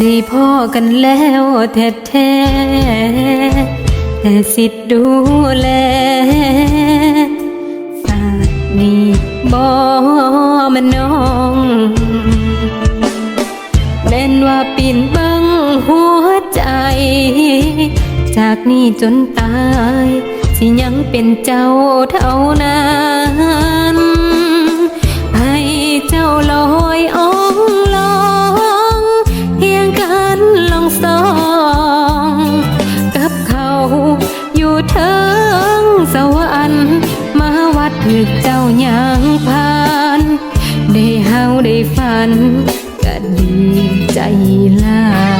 ได้พ่อกันแล้วแท้แท้แต่สิทธิ์ดูแลฝากนี่บอมันน้องแม่นว่าปิ่นบังหัวใจ จากนี้จนตาย สิยังเป็นเจ้าเท่านั้น วัดถึกเจ้ายังผ่าน ได้เฮาได้ฝันก็ดีใจลา